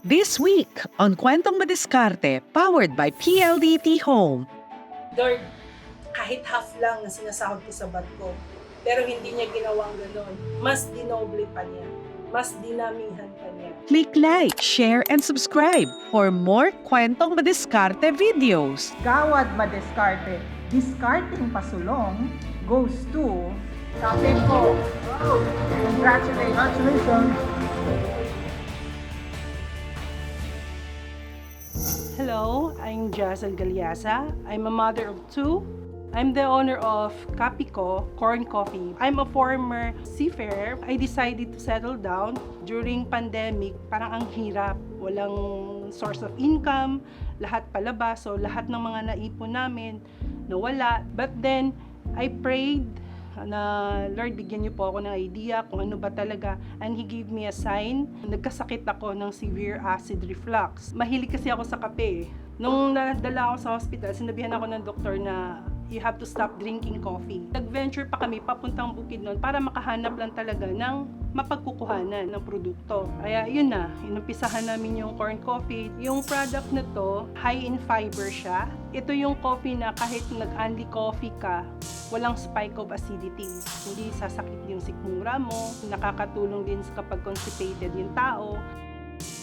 This week on Kwentong Madiskarte, powered by PLDT Home. Lord, kahit half lang na sinasahod ko sa bad ko, pero hindi niya ginawang ganon. Mas dinoble pa niya. Mas dinamihan pa niya. Click like, share, and subscribe for more Kwentong Madiskarte videos. Gawad Madiskarte, discarding pasulong goes to Kapit ko. Congratulations! Hello, I'm Jazel Galiasa. I'm a mother of two. I'm the owner of Capico Corn Coffee. I'm a former seafarer. I decided to settle down during pandemic. Parang ang hirap. Walang source of income. Lahat palabas. So, lahat ng mga naipon namin nawala. But then, I prayed na Lord, bigyan niyo po ako ng idea kung ano ba talaga. And He gave me a sign. Nagkasakit ako ng severe acid reflux. Mahilig kasi ako sa kape. Nung nadala ako sa hospital, sinabihan ako ng doktor na you have to stop drinking coffee. Nag-venture pa kami papuntang bukid noon para makahanap lang talaga ng mapagkukuhanan ng produkto. Kaya yun na, inumpisahan namin yung corn coffee. Yung product na to, high in fiber siya. Ito yung coffee na kahit nag-unli coffee ka, walang spike of acidity. Hindi sasakit yung sikmura mo, nakakatulong din kapag constipated yung tao.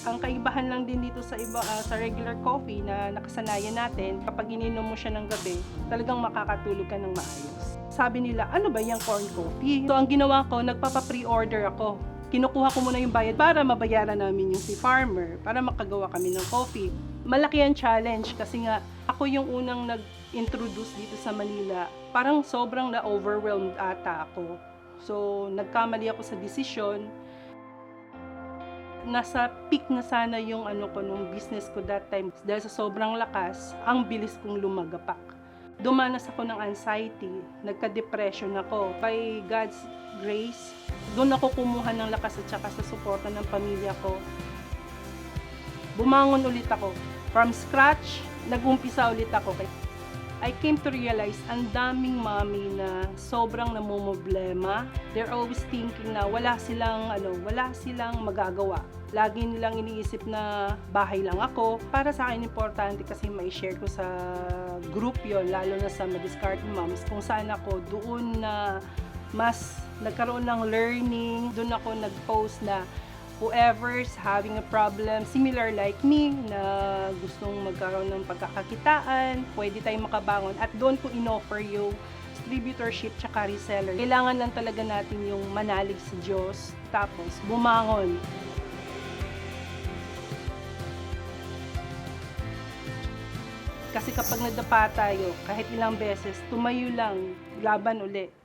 Ang kaibahan lang din dito sa iba ah, sa regular coffee na nakasanayan natin, kapag ininom mo siya ng gabi, talagang makakatulog ka ng maayos. Sabi nila, ano ba yung corn coffee? So ang ginawa ko, nagpapa-pre-order ako. Kinukuha ko muna yung bayad para mabayaran namin yung si farmer, para makagawa kami ng coffee. Malaki ang challenge kasi nga ako yung unang nag-introduce dito sa Manila. Parang sobrang na-overwhelmed ata ako. So, nagkamali ako sa desisyon nasa peak na sana yung ano ko nung business ko that time dahil sa sobrang lakas, ang bilis kong lumagapak. Dumanas ako ng anxiety, nagka-depression ako. By God's grace, doon ako kumuha ng lakas at saka sa suporta ng pamilya ko. Bumangon ulit ako. From scratch, nag-umpisa ulit ako. I came to realize ang daming mami na sobrang namumblema. They're always thinking na wala silang ano, wala silang magagawa. Lagi nilang iniisip na bahay lang ako. Para sa akin importante kasi may share ko sa group yon lalo na sa Madiscard Moms kung saan ako doon na mas nagkaroon ng learning. Doon ako nag-post na whoever's having a problem similar like me na gustong magkaroon ng pagkakakitaan, pwede tayong makabangon at doon ko inoffer yung distributorship tsaka reseller. Kailangan lang talaga natin yung manalig sa Diyos tapos bumangon. Kasi kapag nadapa tayo, kahit ilang beses, tumayo lang, laban uli.